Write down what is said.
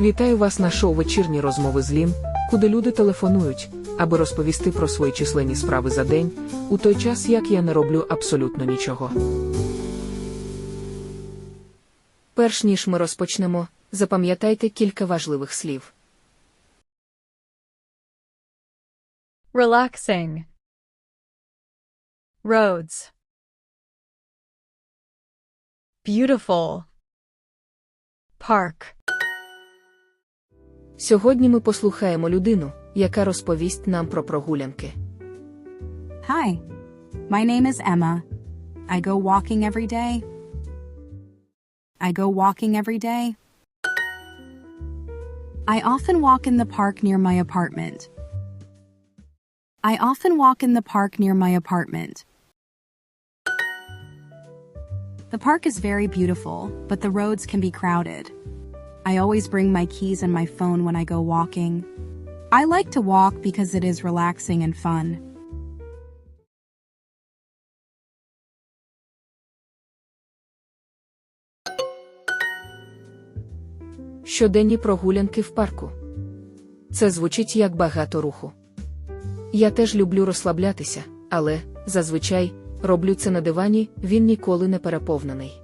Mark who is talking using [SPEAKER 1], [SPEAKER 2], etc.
[SPEAKER 1] Вітаю вас на шоу вечірні розмови з Лін, куди люди телефонують, аби розповісти про свої численні справи за день, у той час як я не роблю абсолютно нічого. Перш ніж ми розпочнемо, запам'ятайте кілька важливих слів.
[SPEAKER 2] Relaxing. Roads. Beautiful. Park.
[SPEAKER 1] Сьогодні ми послухаємо людину, яка розповість нам про прогулянки.
[SPEAKER 3] Hi, my name is Emma. I go walking every day. I go walking every day. I often walk in the park near my apartment. I often walk in the park near my apartment. The park is very beautiful, but the roads can be crowded. I always bring my keys and my phone when I go walking. I like to walk because it is relaxing and fun.
[SPEAKER 1] Щоденні прогулянки в парку. Це звучить як багато руху. Я теж люблю розслаблятися, але, зазвичай, роблю це на дивані, він ніколи не переповнений.